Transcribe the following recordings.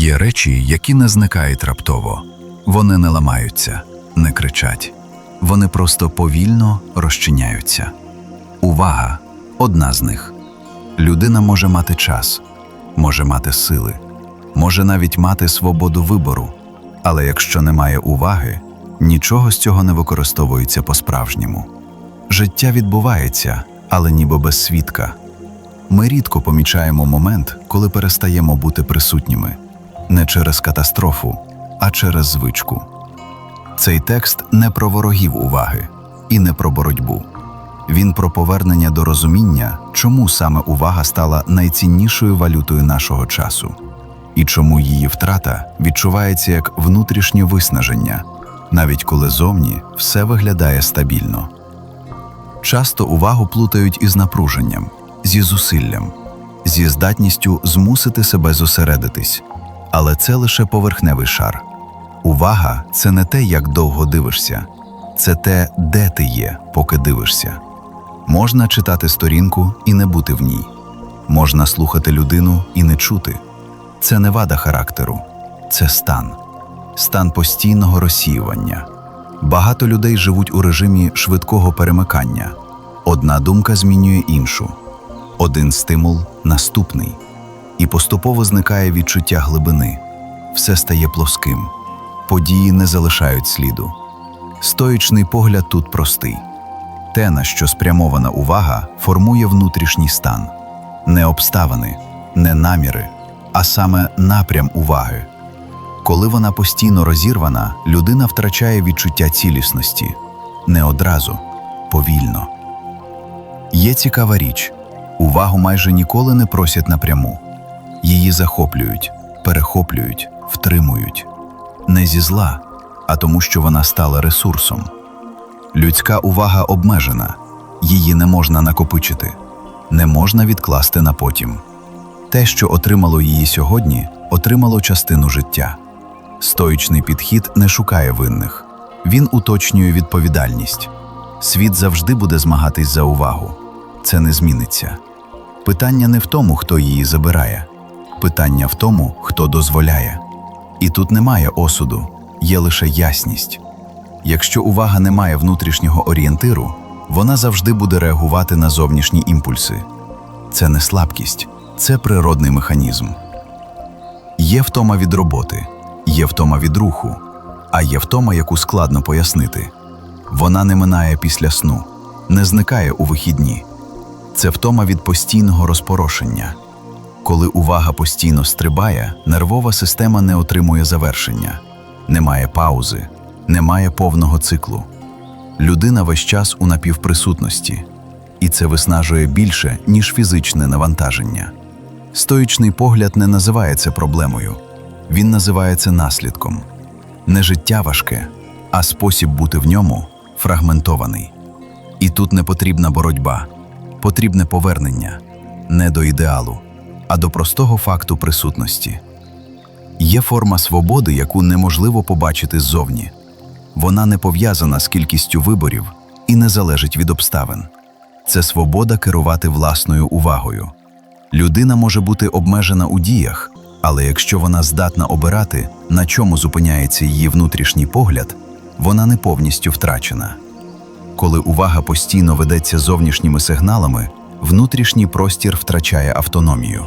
Є речі, які не зникають раптово. Вони не ламаються, не кричать. Вони просто повільно розчиняються. Увага одна з них. Людина може мати час, може мати сили, може навіть мати свободу вибору. Але якщо немає уваги, нічого з цього не використовується по-справжньому. Життя відбувається, але ніби без свідка. Ми рідко помічаємо момент, коли перестаємо бути присутніми не через катастрофу, а через звичку. Цей текст не про ворогів уваги і не про боротьбу. Він про повернення до розуміння, чому саме увага стала найціннішою валютою нашого часу, і чому її втрата відчувається як внутрішнє виснаження, навіть коли зовні все виглядає стабільно. Часто увагу плутають із напруженням, зі зусиллям, зі здатністю змусити себе зосередитись, але це лише поверхневий шар. Увага це не те, як довго дивишся, це те, де ти є, поки дивишся. Можна читати сторінку і не бути в ній, можна слухати людину і не чути. Це не вада характеру, це стан, стан постійного розсіювання. Багато людей живуть у режимі швидкого перемикання. Одна думка змінює іншу, один стимул наступний, і поступово зникає відчуття глибини. Все стає плоским, події не залишають сліду. Стоїчний погляд тут простий. Те, на що спрямована увага, формує внутрішній стан, не обставини, не наміри, а саме напрям уваги. Коли вона постійно розірвана, людина втрачає відчуття цілісності не одразу, повільно. Є цікава річ увагу майже ніколи не просять напряму. Її захоплюють, перехоплюють, втримують. Не зі зла, а тому, що вона стала ресурсом. Людська увага обмежена, її не можна накопичити, не можна відкласти на потім. Те, що отримало її сьогодні, отримало частину життя. Стоїчний підхід не шукає винних, він уточнює відповідальність. Світ завжди буде змагатись за увагу. Це не зміниться. Питання не в тому, хто її забирає, питання в тому, хто дозволяє. І тут немає осуду, є лише ясність. Якщо увага не має внутрішнього орієнтиру, вона завжди буде реагувати на зовнішні імпульси. Це не слабкість, це природний механізм. Є втома від роботи, є втома від руху, а є втома, яку складно пояснити. Вона не минає після сну, не зникає у вихідні. Це втома від постійного розпорошення. Коли увага постійно стрибає, нервова система не отримує завершення, немає паузи, немає повного циклу. Людина весь час у напівприсутності, і це виснажує більше, ніж фізичне навантаження. Стоїчний погляд не називає це проблемою, він називає це наслідком. Не життя важке, а спосіб бути в ньому фрагментований. І тут не потрібна боротьба, потрібне повернення не до ідеалу, а до простого факту присутності. Є форма свободи, яку неможливо побачити ззовні. Вона не пов'язана з кількістю виборів і не залежить від обставин. Це свобода керувати власною увагою. Людина може бути обмежена у діях, але якщо вона здатна обирати, на чому зупиняється її внутрішній погляд, вона не повністю втрачена. Коли увага постійно ведеться зовнішніми сигналами, внутрішній простір втрачає автономію.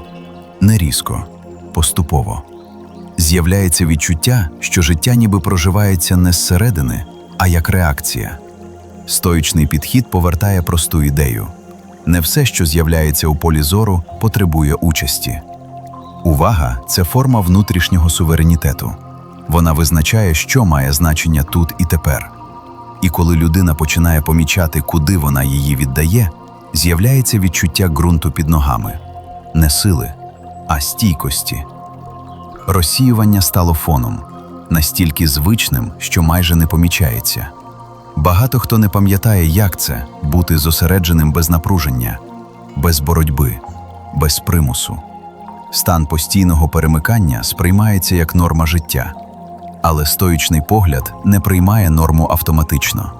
Не різко, поступово. З'являється відчуття, що життя ніби проживається не зсередини, а як реакція. Стоїчний підхід повертає просту ідею. Не все, що з'являється у полі зору, потребує участі. Увага це форма внутрішнього суверенітету. Вона визначає, що має значення тут і тепер. І коли людина починає помічати, куди вона її віддає, з'являється відчуття ґрунту під ногами не сили, а стійкості. Розсіювання стало фоном, настільки звичним, що майже не помічається. Багато хто не пам'ятає, як це бути зосередженим без напруження, без боротьби, без примусу. Стан постійного перемикання сприймається як норма життя, але стоїчний погляд не приймає норму автоматично.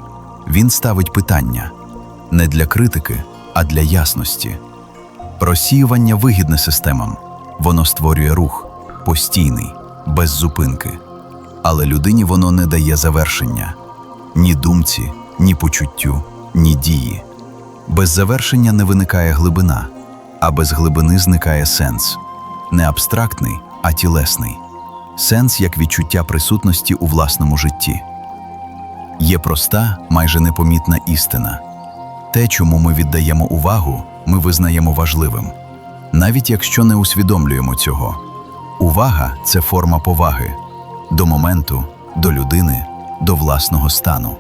Він ставить питання не для критики, а для ясності. Розсіювання вигідне системам, воно створює рух постійний, без зупинки. Але людині воно не дає завершення ні думці, ні почуттю, ні дії. Без завершення не виникає глибина, а без глибини зникає сенс не абстрактний, а тілесний сенс як відчуття присутності у власному житті. Є проста, майже непомітна істина. Те, чому ми віддаємо увагу, ми визнаємо важливим, навіть якщо не усвідомлюємо цього. Увага це форма поваги до моменту, до людини, до власного стану.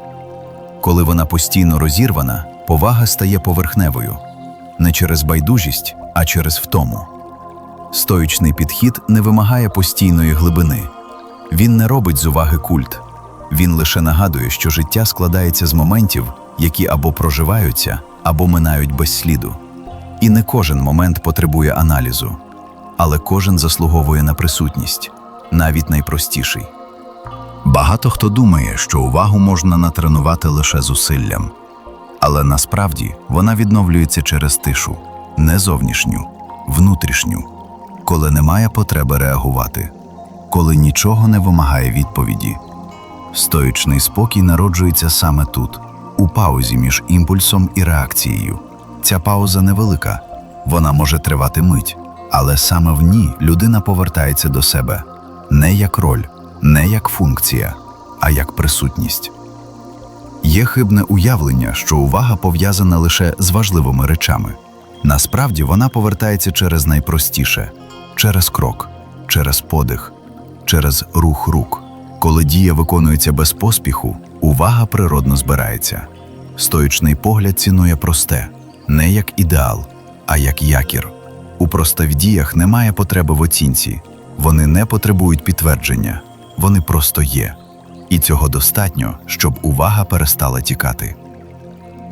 Коли вона постійно розірвана, повага стає поверхневою не через байдужість, а через втому. Стоїчний підхід не вимагає постійної глибини. Він не робить з уваги культ. Він лише нагадує, що життя складається з моментів, які або проживаються, або минають без сліду. І не кожен момент потребує аналізу, але кожен заслуговує на присутність, навіть найпростіший. Багато хто думає, що увагу можна натренувати лише зусиллям, але насправді вона відновлюється через тишу, не зовнішню, внутрішню, коли немає потреби реагувати, коли нічого не вимагає відповіді. Стоїчний спокій народжується саме тут, у паузі між імпульсом і реакцією. Ця пауза невелика, вона може тривати мить, але саме в ній людина повертається до себе не як роль, не як функція, а як присутність. Є хибне уявлення, що увага пов'язана лише з важливими речами. Насправді вона повертається через найпростіше через крок, через подих, через рух рук. Коли дія виконується без поспіху, увага природно збирається. Стоїчний погляд цінує просте, не як ідеал, а як якір. У простих діях немає потреби в оцінці, вони не потребують підтвердження, вони просто є. І цього достатньо, щоб увага перестала тікати.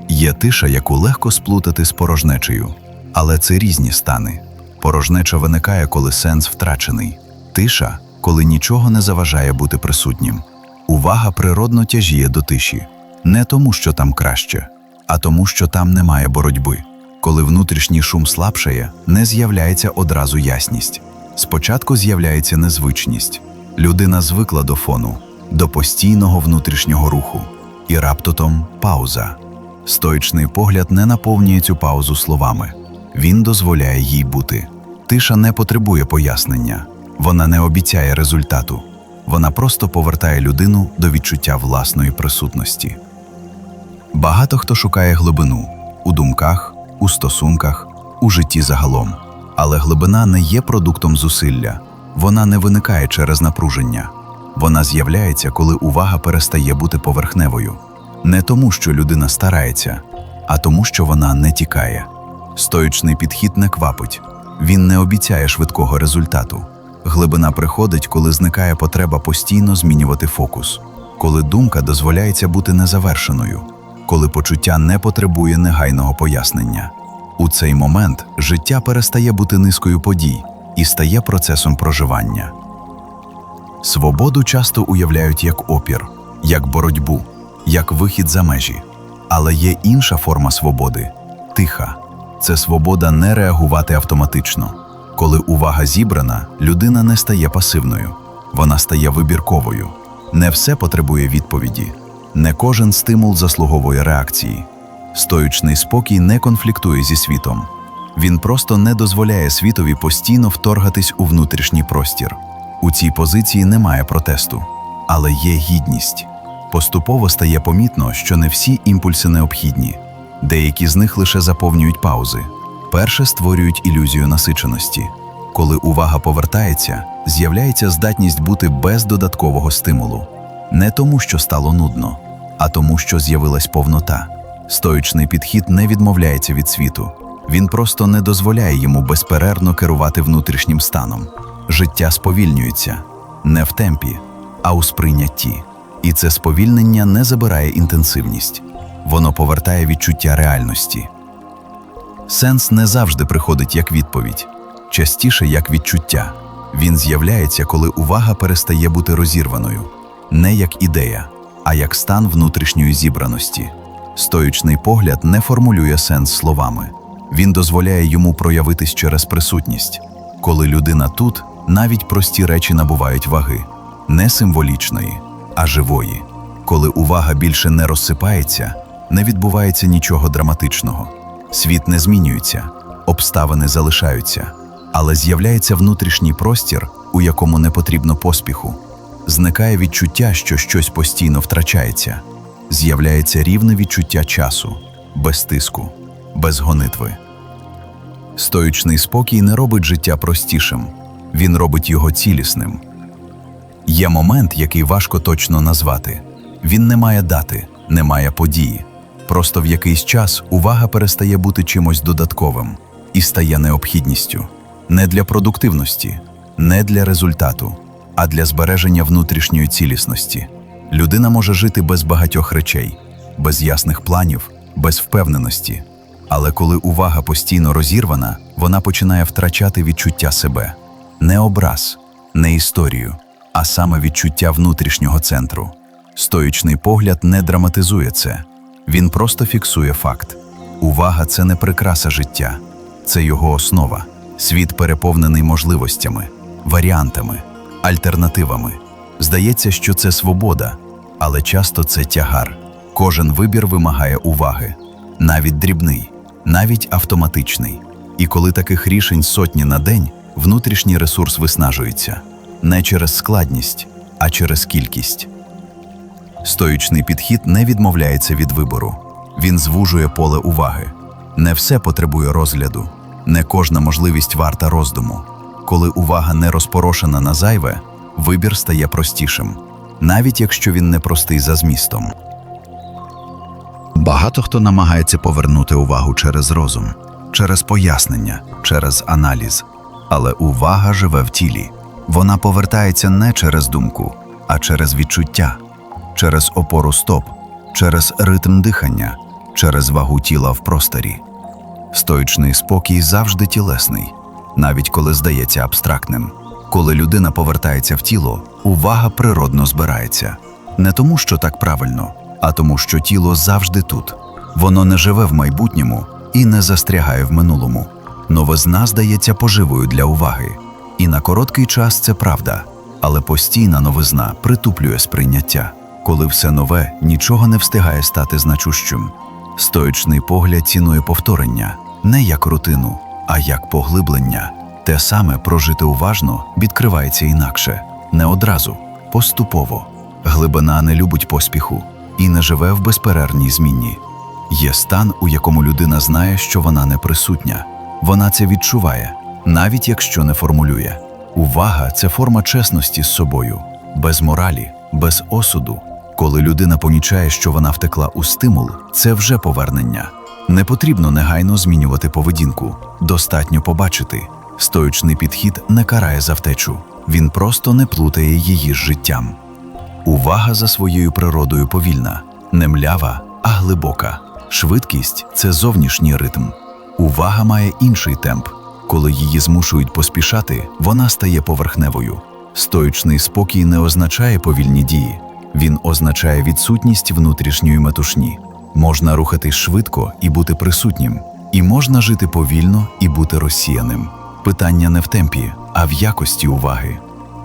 Є тиша, яку легко сплутати з порожнечею, але це різні стани. Порожнеча виникає, коли сенс втрачений, тиша, коли нічого не заважає бути присутнім. Увага природно тяжіє до тиші, не тому, що там краще, а тому, що там немає боротьби. Коли внутрішній шум слабшає, не з'являється одразу ясність. Спочатку з'являється незвичність. Людина звикла до фону, до постійного внутрішнього руху, і раптотом пауза. Стоїчний погляд не наповнює цю паузу словами, він дозволяє їй бути. Тиша не потребує пояснення, вона не обіцяє результату, вона просто повертає людину до відчуття власної присутності. Багато хто шукає глибину у думках, у стосунках, у житті загалом. Але глибина не є продуктом зусилля, вона не виникає через напруження. Вона з'являється, коли увага перестає бути поверхневою. Не тому, що людина старається, а тому, що вона не тікає. Стоїчний підхід не квапить, він не обіцяє швидкого результату. Глибина приходить, коли зникає потреба постійно змінювати фокус, коли думка дозволяється бути незавершеною, коли почуття не потребує негайного пояснення. У цей момент життя перестає бути низкою подій і стає процесом проживання. Свободу часто уявляють як опір, як боротьбу, як вихід за межі. Але є інша форма свободи тиха. Це свобода не реагувати автоматично. Коли увага зібрана, людина не стає пасивною, вона стає вибірковою. Не все потребує відповіді, не кожен стимул заслуговує реакції. Стоючний спокій не конфліктує зі світом. Він просто не дозволяє світові постійно вторгатись у внутрішній простір. У цій позиції немає протесту, але є гідність. Поступово стає помітно, що не всі імпульси необхідні, деякі з них лише заповнюють паузи. Перше створюють ілюзію насиченості. Коли увага повертається, з'являється здатність бути без додаткового стимулу, не тому, що стало нудно, а тому, що з'явилась повнота. Стоїчний підхід не відмовляється від світу, він просто не дозволяє йому безперервно керувати внутрішнім станом. Життя сповільнюється не в темпі, а у сприйнятті. І це сповільнення не забирає інтенсивність, воно повертає відчуття реальності. Сенс не завжди приходить як відповідь, частіше як відчуття. Він з'являється, коли увага перестає бути розірваною, не як ідея, а як стан внутрішньої зібраності. Стоючний погляд не формулює сенс словами, він дозволяє йому проявитись через присутність. Коли людина тут, навіть прості речі набувають ваги не символічної, а живої. Коли увага більше не розсипається, не відбувається нічого драматичного. Світ не змінюється, обставини залишаються, але з'являється внутрішній простір, у якому не потрібно поспіху. Зникає відчуття, що щось постійно втрачається, з'являється рівне відчуття часу, без тиску, без гонитви. Стоючний спокій не робить життя простішим, він робить його цілісним. Є момент, який важко точно назвати. Він не має дати, не має події. Просто в якийсь час увага перестає бути чимось додатковим і стає необхідністю не для продуктивності, не для результату, а для збереження внутрішньої цілісності. Людина може жити без багатьох речей, без ясних планів, без впевненості. Але коли увага постійно розірвана, вона починає втрачати відчуття себе не образ, не історію, а саме відчуття внутрішнього центру. Стоїчний погляд не драматизує це, він просто фіксує факт. Увага це не прикраса життя, це його основа. Світ переповнений можливостями, варіантами, альтернативами. Здається, що це свобода, але часто це тягар. Кожен вибір вимагає уваги, навіть дрібний, навіть автоматичний. І коли таких рішень сотні на день, внутрішній ресурс виснажується не через складність, а через кількість. Стоїчний підхід не відмовляється від вибору. Він звужує поле уваги. Не все потребує розгляду, не кожна можливість варта роздуму. Коли увага не розпорошена на зайве, вибір стає простішим, навіть якщо він не простий за змістом. Багато хто намагається повернути увагу через розум, через пояснення, через аналіз. Але увага живе в тілі. Вона повертається не через думку, а через відчуття, через опору стоп, через ритм дихання, через вагу тіла в просторі. Стоїчний спокій завжди тілесний, навіть коли здається абстрактним. Коли людина повертається в тіло, увага природно збирається. Не тому, що так правильно, а тому, що тіло завжди тут. Воно не живе в майбутньому і не застрягає в минулому. Новизна здається поживою для уваги. І на короткий час це правда, але постійна новизна притуплює сприйняття. Коли все нове, нічого не встигає стати значущим. Стоїчний погляд цінує повторення не як рутину, а як поглиблення. Те саме прожити уважно відкривається інакше, не одразу, поступово. Глибина не любить поспіху і не живе в безперервній зміні. Є стан, у якому людина знає, що вона не присутня. Вона це відчуває, навіть якщо не формулює. Увага це форма чесності з собою, без моралі, без осуду. Коли людина помічає, що вона втекла у стимул, це вже повернення. Не потрібно негайно змінювати поведінку, достатньо побачити. Стоючний підхід не карає за втечу, він просто не плутає її з життям. Увага за своєю природою повільна, не млява, а глибока. Швидкість це зовнішній ритм. Увага має інший темп. Коли її змушують поспішати, вона стає поверхневою. Стоючний спокій не означає повільні дії, він означає відсутність внутрішньої метушні. Можна рухатись швидко і бути присутнім, і можна жити повільно і бути розсіяним. Питання не в темпі, а в якості уваги.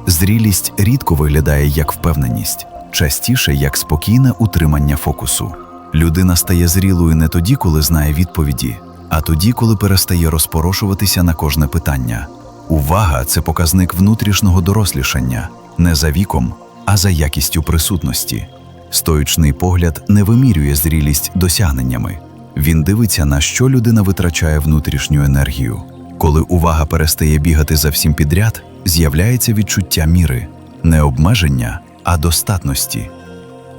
Зрілість рідко виглядає як впевненість, частіше як спокійне утримання фокусу. Людина стає зрілою не тоді, коли знає відповіді, а тоді, коли перестає розпорошуватися на кожне питання. Увага це показник внутрішнього дорослішання не за віком, а за якістю присутності. Стоючний погляд не вимірює зрілість досягненнями. Він дивиться, на що людина витрачає внутрішню енергію. Коли увага перестає бігати за всім підряд, з'являється відчуття міри, не обмеження, а достатності.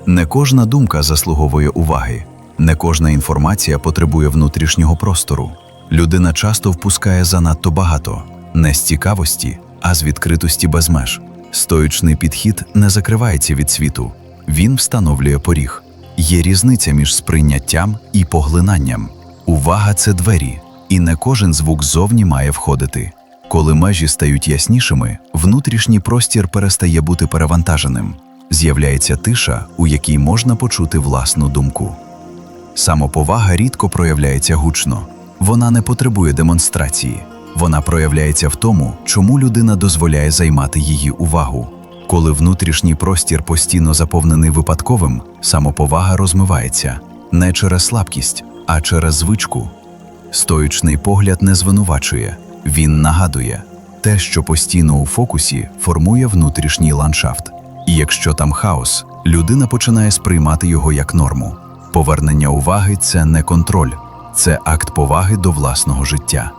Не кожна думка заслуговує уваги, не кожна інформація потребує внутрішнього простору. Людина часто впускає занадто багато, не з цікавості, а з відкритості без меж. Стоючний підхід не закривається від світу, він встановлює поріг. Є різниця між сприйняттям і поглинанням. Увага це двері, і не кожен звук зовні має входити. Коли межі стають яснішими, внутрішній простір перестає бути перевантаженим. З'являється тиша, у якій можна почути власну думку. Самоповага рідко проявляється гучно, вона не потребує демонстрації, Вона проявляється в тому, чому людина дозволяє займати її увагу. Коли внутрішній простір постійно заповнений випадковим, самоповага розмивається не через слабкість, а через звичку. Стоїчний погляд не звинувачує, він нагадує те, що постійно у фокусі формує внутрішній ландшафт. І якщо там хаос, людина починає сприймати його як норму. Повернення уваги це не контроль, це акт поваги до власного життя.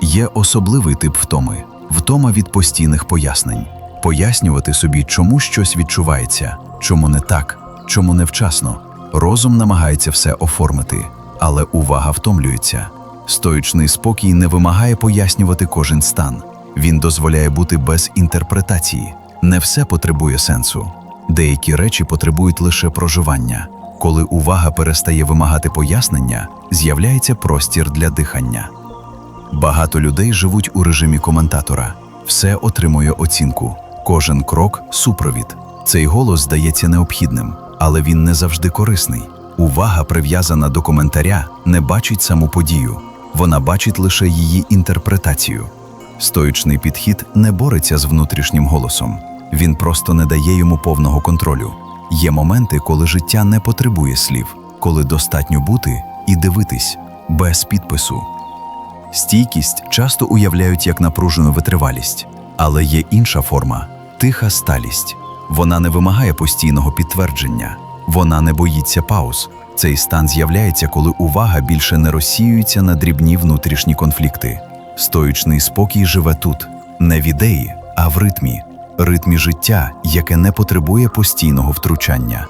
Є особливий тип втоми втома від постійних пояснень, пояснювати собі, чому щось відчувається, чому не так, чому невчасно. Розум намагається все оформити, але увага втомлюється. Стоїчний спокій не вимагає пояснювати кожен стан. Він дозволяє бути без інтерпретації. Не все потребує сенсу. Деякі речі потребують лише проживання. Коли увага перестає вимагати пояснення, з'являється простір для дихання. Багато людей живуть у режимі коментатора. Все отримує оцінку, кожен крок супровід. Цей голос здається необхідним, але він не завжди корисний. Увага, прив'язана до коментаря, не бачить саму подію, вона бачить лише її інтерпретацію. Стоїчний підхід не бореться з внутрішнім голосом, він просто не дає йому повного контролю. Є моменти, коли життя не потребує слів, коли достатньо бути і дивитись без підпису. Стійкість часто уявляють як напружену витривалість, але є інша форма тиха сталість. Вона не вимагає постійного підтвердження, вона не боїться пауз. Цей стан з'являється, коли увага більше не розсіюється на дрібні внутрішні конфлікти. Стоїчний спокій живе тут, не в ідеї, а в ритмі, ритмі життя, яке не потребує постійного втручання.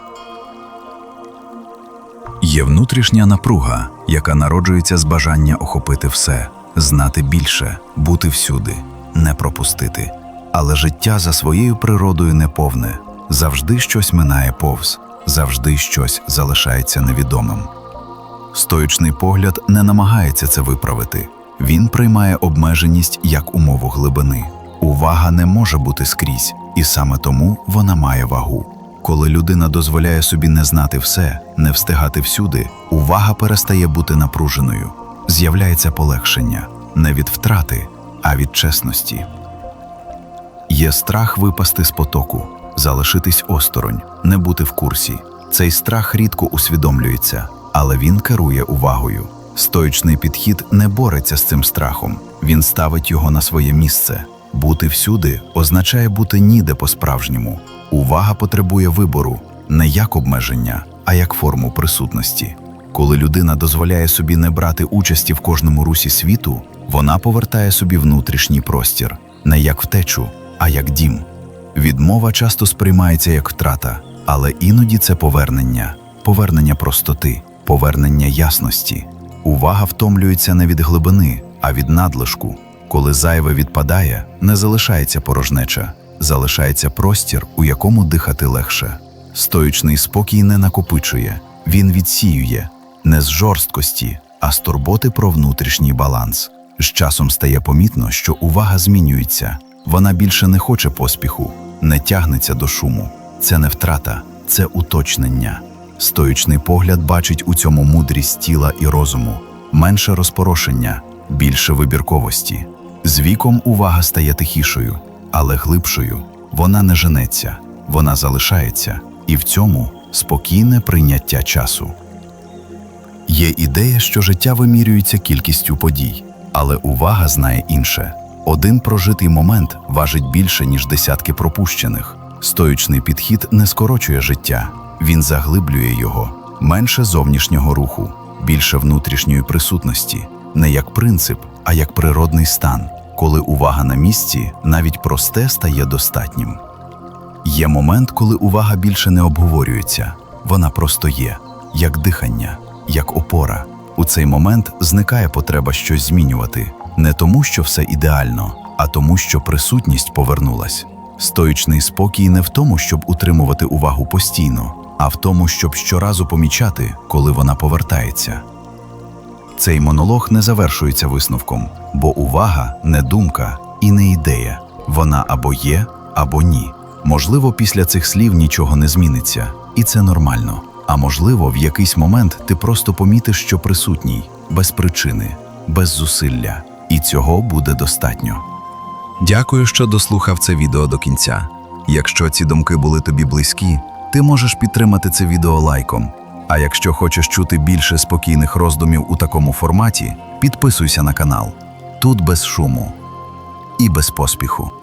Є внутрішня напруга, яка народжується з бажання охопити все, знати більше, бути всюди, не пропустити. Але життя за своєю природою неповне, завжди щось минає повз, завжди щось залишається невідомим. Стоїчний погляд не намагається це виправити. Він приймає обмеженість як умову глибини. Увага не може бути скрізь, і саме тому вона має вагу. Коли людина дозволяє собі не знати все, не встигати всюди, увага перестає бути напруженою. З'являється полегшення не від втрати, а від чесності. Є страх випасти з потоку, залишитись осторонь, не бути в курсі. Цей страх рідко усвідомлюється, але він керує увагою. Стоїчний підхід не бореться з цим страхом, він ставить його на своє місце. Бути всюди означає бути ніде по-справжньому. Увага потребує вибору не як обмеження, а як форму присутності. Коли людина дозволяє собі не брати участі в кожному русі світу, вона повертає собі внутрішній простір, не як втечу, а як дім. Відмова часто сприймається як втрата, але іноді це повернення, повернення простоти, повернення ясності. Увага втомлюється не від глибини, а від надлишку. Коли зайве відпадає, не залишається порожнеча, залишається простір, у якому дихати легше. Стоїчний спокій не накопичує, він відсіює не з жорсткості, а з турботи про внутрішній баланс. З часом стає помітно, що увага змінюється, вона більше не хоче поспіху, не тягнеться до шуму. Це не втрата, це уточнення. Стоїчний погляд бачить у цьому мудрість тіла і розуму, менше розпорошення, більше вибірковості. З віком увага стає тихішою, але глибшою. Вона не женеться, вона залишається, і в цьому спокійне прийняття часу. Є ідея, що життя вимірюється кількістю подій, але увага знає інше. Один прожитий момент важить більше, ніж десятки пропущених. Стоїчний підхід не скорочує життя, він заглиблює його, менше зовнішнього руху, більше внутрішньої присутності, не як принцип, а як природний стан, коли увага на місці, навіть просте стає достатнім. Є момент, коли увага більше не обговорюється, вона просто є, як дихання, як опора. У цей момент зникає потреба щось змінювати, не тому, що все ідеально, а тому, що присутність повернулась. Стоїчний спокій не в тому, щоб утримувати увагу постійно, а в тому, щоб щоразу помічати, коли вона повертається. Цей монолог не завершується висновком, бо увага не думка і не ідея. Вона або є, або ні. Можливо, після цих слів нічого не зміниться, і це нормально. А можливо, в якийсь момент ти просто помітиш, що присутній, без причини, без зусилля. І цього буде достатньо. Дякую, що дослухав це відео до кінця. Якщо ці думки були тобі близькі, ти можеш підтримати це відео лайком. А якщо хочеш чути більше спокійних роздумів у такому форматі, підписуйся на канал. Тут без шуму і без поспіху.